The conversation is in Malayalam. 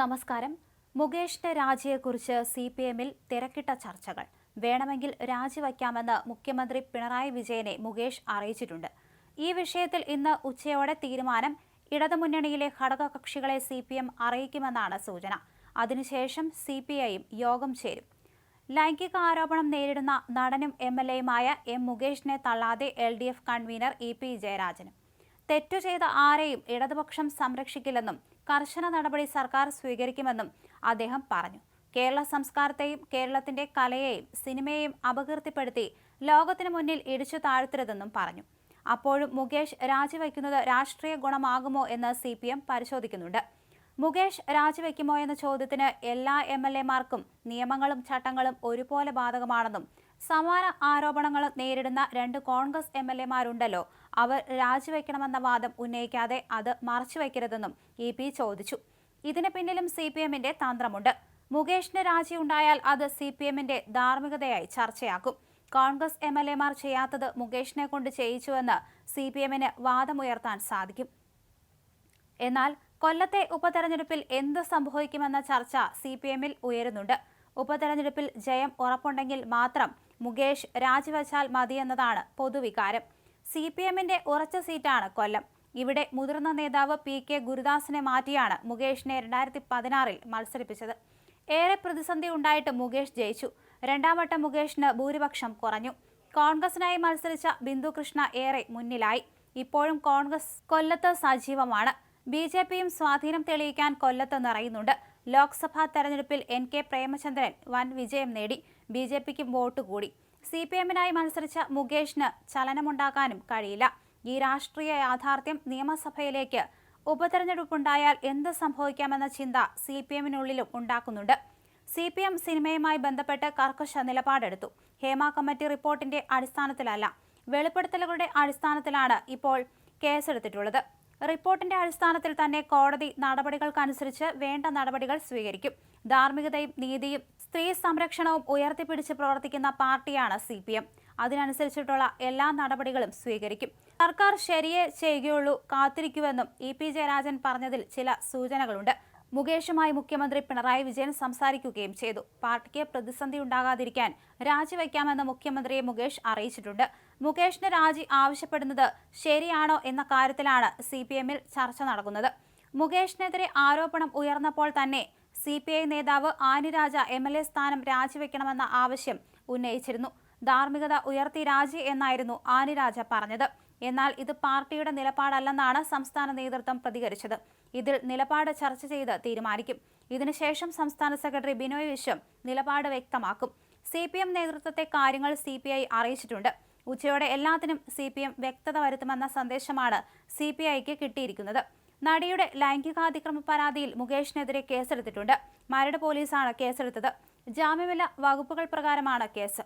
നമസ്കാരം. മുകേഷിന്റെ രാജിയെക്കുറിച്ച് സി പി എമ്മിൽ തിരക്കിട്ട ചർച്ചകൾ. വേണമെങ്കിൽ രാജിവയ്ക്കാമെന്ന് മുഖ്യമന്ത്രി പിണറായി വിജയനെ മുകേഷ് അറിയിച്ചിട്ടുണ്ട്. ഈ വിഷയത്തിൽ ഇന്ന് ഉച്ചയോടെ തീരുമാനം ഇടതുമുന്നണിയിലെ ഘടകകക്ഷികളെ സി പി എം അറിയിക്കുമെന്നാണ് സൂചന. അതിനുശേഷം സി പി ഐയും യോഗം ചേരും. ലൈംഗിക ആരോപണം നേരിടുന്ന നടനും എം എൽ എയുമായ എം മുകേഷിനെ തള്ളാതെ L D F convener E P ജയരാജനും. തെറ്റു ചെയ്ത ആരെയും ഇടതുപക്ഷം സംരക്ഷിക്കില്ലെന്നും കർശന നടപടി സർക്കാർ സ്വീകരിക്കുമെന്നും അദ്ദേഹം പറഞ്ഞു. കേരള സംസ്കാരത്തെയും കേരളത്തിന്റെ കലയെയും സിനിമയെയും അപകീർത്തിപ്പെടുത്തി ലോകത്തിനു മുന്നിൽ ഇടിച്ചു താഴ്ത്തരുതെന്നും പറഞ്ഞു. അപ്പോഴും മുകേഷ് രാജിവയ്ക്കുന്നത് രാഷ്ട്രീയ ഗുണമാകുമോ എന്ന് സി പരിശോധിക്കുന്നുണ്ട്. മുകേഷ് രാജിവെക്കുമോ എന്ന ചോദ്യത്തിന് എല്ലാ എം എൽ എമാർക്കും നിയമങ്ങളും ചട്ടങ്ങളും ഒരുപോലെ ബാധകമാണെന്നും സമാന ആരോപണങ്ങൾ നേരിടുന്ന രണ്ട് കോൺഗ്രസ് എം എൽ എമാരുണ്ടല്ലോ അവർ രാജിവെക്കണമെന്ന വാദം ഉന്നയിക്കാതെ അത് മറച്ചുവെക്കരുതെന്നും ഇ പി ചോദിച്ചു. ഇതിന് പിന്നിലും സി പി എമ്മിന്റെ തന്ത്രമുണ്ട്. മുകേഷിന് രാജി ഉണ്ടായാൽ അത് സി പി എമ്മിന്റെ ധാർമ്മികതയായി ചർച്ചയാക്കും. കോൺഗ്രസ് എം എൽ എമാർ ചെയ്യാത്തത് മുകേഷിനെ കൊണ്ട് ചെയ്യിച്ചുവെന്ന് സി പി എമ്മിന് വാദമുയർത്താൻ സാധിക്കും. എന്നാൽ കൊല്ലത്തെ ഉപതെരഞ്ഞെടുപ്പിൽ എന്ത് സംഭവിക്കുമെന്ന ചർച്ച സി പി എമ്മിൽ ഉയരുന്നുണ്ട്. ഉപതെരഞ്ഞെടുപ്പിൽ ജയം ഉറപ്പുണ്ടെങ്കിൽ മാത്രം മുകേഷ് രാജിവെച്ചാൽ മതിയെന്നതാണ് പൊതുവികാരം. സി പി എമ്മിന്റെ ഉറച്ച സീറ്റാണ് കൊല്ലം. ഇവിടെ മുതിർന്ന നേതാവ് പി കെ ഗുരുദാസിനെ മാറ്റിയാണ് മുകേഷിനെ രണ്ടായിരത്തി പതിനാറിൽ മത്സരിപ്പിച്ചത്. ഏറെ പ്രതിസന്ധി ഉണ്ടായിട്ട് മുകേഷ് ജയിച്ചു. രണ്ടാംവട്ടം മുകേഷിന് ഭൂരിപക്ഷം കുറഞ്ഞു. കോൺഗ്രസിനായി മത്സരിച്ച ബിന്ദു കൃഷ്ണ ഏറെ മുന്നിലായി. ഇപ്പോഴും കോൺഗ്രസ് കൊല്ലത്ത് സജീവമാണ്. ബി ജെ പിയും സ്വാധീനം തെളിയിക്കാൻ കൊല്ലത്ത് നിറയുന്നുണ്ട്. ലോക്സഭാ തെരഞ്ഞെടുപ്പിൽ എൻ കെ പ്രേമചന്ദ്രൻ വൻ വിജയം നേടി. ബി ജെ പിക്കും വോട്ട് കൂടി. സി പി എമ്മിനായി മത്സരിച്ച മുകേഷിന് ചലനമുണ്ടാക്കാനും കഴിയില്ല. ഈ രാഷ്ട്രീയ യാഥാർത്ഥ്യം നിയമസഭയിലേക്ക് ഉപതെരഞ്ഞെടുപ്പുണ്ടായാൽ എന്ത് സംഭവിക്കാമെന്ന ചിന്ത സി പി എമ്മിനുള്ളിലും ഉണ്ടാക്കുന്നുണ്ട്. സി പി എം സിനിമയുമായി ബന്ധപ്പെട്ട് കർക്കശ നിലപാടെടുത്തു. ഹേമ കമ്മിറ്റി റിപ്പോർട്ടിന്റെ അടിസ്ഥാനത്തിലല്ല. വെളിപ്പെടുത്തലുകളുടെ അടിസ്ഥാനത്തിലാണ് ഇപ്പോൾ കേസെടുത്തിട്ടുള്ളത്. റിപ്പോർട്ടിന്റെ അടിസ്ഥാനത്തിൽ തന്നെ കോടതി നടപടികൾക്കനുസരിച്ച് വേണ്ട നടപടികൾ സ്വീകരിക്കും. ധാർമ്മികതയും നീതിയും സ്ത്രീ സംരക്ഷണവും ഉയർത്തിപ്പിടിച്ച് പ്രവർത്തിക്കുന്ന പാർട്ടിയാണ് സി പി എം. അതിനനുസരിച്ചിട്ടുള്ള എല്ലാ നടപടികളും സ്വീകരിക്കും. സർക്കാർ ശരിയേ ചെയ്യുകയുള്ളൂ കാത്തിരിക്കുമെന്നും ഇ പി ജയരാജൻ പറഞ്ഞതിൽ ചില സൂചനകളുണ്ട്. മുകേഷുമായി മുഖ്യമന്ത്രി പിണറായി വിജയൻ സംസാരിക്കുകയും ചെയ്തു. പാർട്ടിക്ക് പ്രതിസന്ധി ഉണ്ടാകാതിരിക്കാൻ രാജിവെക്കാമെന്ന് മുഖ്യമന്ത്രിയെ മുകേഷ് അറിയിച്ചിട്ടുണ്ട്. മുകേഷിന് രാജി ആവശ്യപ്പെടുന്നത് ശരിയാണോ എന്ന കാര്യത്തിലാണ് സി ചർച്ച നടക്കുന്നത്. മുകേഷിനെതിരെ ആരോപണം ഉയർന്നപ്പോൾ തന്നെ സി പി ഐ നേതാവ് ആനിരാജ എം എൽ എ സ്ഥാനം രാജിവെക്കണമെന്ന ആവശ്യം ഉന്നയിച്ചിരുന്നു. ധാർമ്മികത ഉയർത്തി രാജി എന്നായിരുന്നു ആനിരാജ പറഞ്ഞത്. എന്നാൽ ഇത് പാർട്ടിയുടെ നിലപാടല്ലെന്നാണ് സംസ്ഥാന നേതൃത്വം പ്രതികരിച്ചത്. ഇതിൽ നിലപാട് ചർച്ച ചെയ്ത് തീരുമാനിക്കും. ഇതിനുശേഷം സംസ്ഥാന സെക്രട്ടറി ബിനോയ് വിശ്വം നിലപാട് വ്യക്തമാക്കും. സി പി എം നേതൃത്വത്തെ കാര്യങ്ങൾ സി പി ഐ അറിയിച്ചിട്ടുണ്ട്. ഉച്ചയോടെ എല്ലാത്തിനും സി പി എം വ്യക്തത വരുത്തുമെന്ന സന്ദേശമാണ് സി പി ഐക്ക് കിട്ടിയിരിക്കുന്നത്. നടിയുടെ ലൈംഗികാതിക്രമ പരാതിയിൽ മുകേഷിനെതിരെ കേസെടുത്തിട്ടുണ്ട്. മരട് പോലീസാണ് കേസെടുത്തത്. ജാമ്യമില്ല വകുപ്പുകൾ പ്രകാരമാണ് കേസ്.